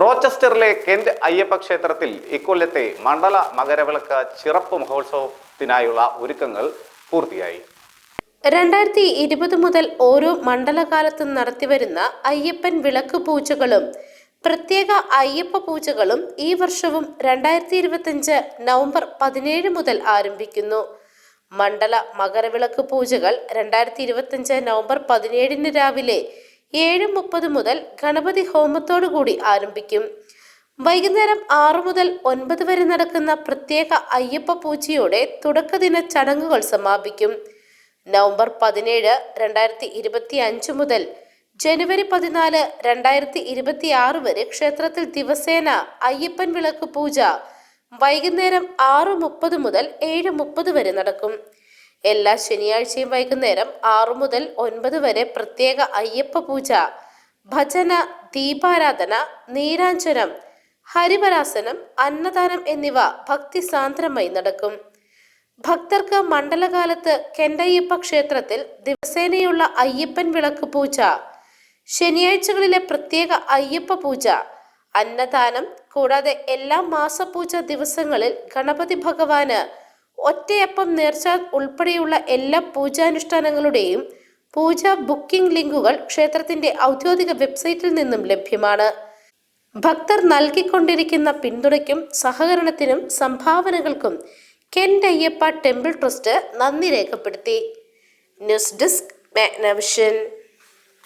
റോച്ചസ്റ്ററിലെ Kent Ayyappa ക്ഷേത്രത്തിൽ ഇക്കൊല്ലത്തെ മണ്ഡല മകരവിളക്ക് ചിറപ്പ് മഹോത്സവത്തിനായുള്ള ഒരുക്കങ്ങൾ പൂർത്തിയായി. രണ്ടായിരത്തി ഇരുപത് മുതൽ ഓരോ മണ്ഡലകാലത്തും നടത്തിവരുന്ന അയ്യപ്പൻ വിളക്ക് പൂജകളും പ്രത്യേക അയ്യപ്പ പൂജകളും ഈ വർഷവും രണ്ടായിരത്തി ഇരുപത്തിയഞ്ച് നവംബർ പതിനേഴ് മുതൽ ആരംഭിക്കുന്നു. മണ്ഡല മകരവിളക്ക് പൂജകൾ രണ്ടായിരത്തി ഇരുപത്തിയഞ്ച് നവംബർ പതിനേഴിന് രാവിലെ ഏഴ് മുപ്പത് മുതൽ ഗണപതി ഹോമത്തോടുകൂടി ആരംഭിക്കും. വൈകുന്നേരം ആറു മുതൽ ഒൻപത് വരെ നടക്കുന്ന പ്രത്യേക അയ്യപ്പ പൂജയോടെ തുടക്കദിന ചടങ്ങുകൾ സമാപിക്കും. നവംബർ പതിനേഴ് രണ്ടായിരത്തി ഇരുപത്തി അഞ്ച് മുതൽ ജനുവരി പതിനാല് രണ്ടായിരത്തി ഇരുപത്തി ആറ് വരെ ക്ഷേത്രത്തിൽ ദിവസേന അയ്യപ്പൻ വിളക്ക് പൂജ. വൈകുന്നേരം ആറ് മുപ്പത് മുതൽ ഏഴ് മുപ്പത് വരെ നടക്കും. എല്ലാ ശനിയാഴ്ചയും വൈകുന്നേരം ആറു മുതൽ ഒൻപത് വരെ പ്രത്യേക അയ്യപ്പ പൂജ ഭജന ദീപാരാധന നീരാഞ്ജനം ഹരിവരാസനം അന്നദാനം എന്നിവ ഭക്തിസാന്ദ്രമായി നടക്കും. ഭക്തർക്ക് മണ്ഡലകാലത്ത് കെണ്ടയ്യപ്പ ക്ഷേത്രത്തിൽ ദിവസേനയുള്ള അയ്യപ്പൻ വിളക്ക് പൂജ ശനിയാഴ്ചകളിലെ പ്രത്യേക അയ്യപ്പ പൂജ അന്നദാനം കൂടാതെ എല്ലാ മാസപൂജ ദിവസങ്ങളിൽ ഗണപതി ഭഗവാന് ഒറ്റയപ്പം നേർച്ച ഉൾപ്പെടെയുള്ള എല്ലാ പൂജാനുഷ്ഠാനങ്ങളുടെയും പൂജ ബുക്കിംഗ് ലിങ്കുകൾ ക്ഷേത്രത്തിന്റെ ഔദ്യോഗിക വെബ്സൈറ്റിൽ നിന്നും ലഭ്യമാണ്. ഭക്തർ നൽകിക്കൊണ്ടിരിക്കുന്ന പിന്തുണയ്ക്കും സഹകരണത്തിനും സംഭാവനകൾക്കും കെൻ അയ്യപ്പ ടെമ്പിൾ ട്രസ്റ്റ് നന്ദി രേഖപ്പെടുത്തി. News desk Magnavision.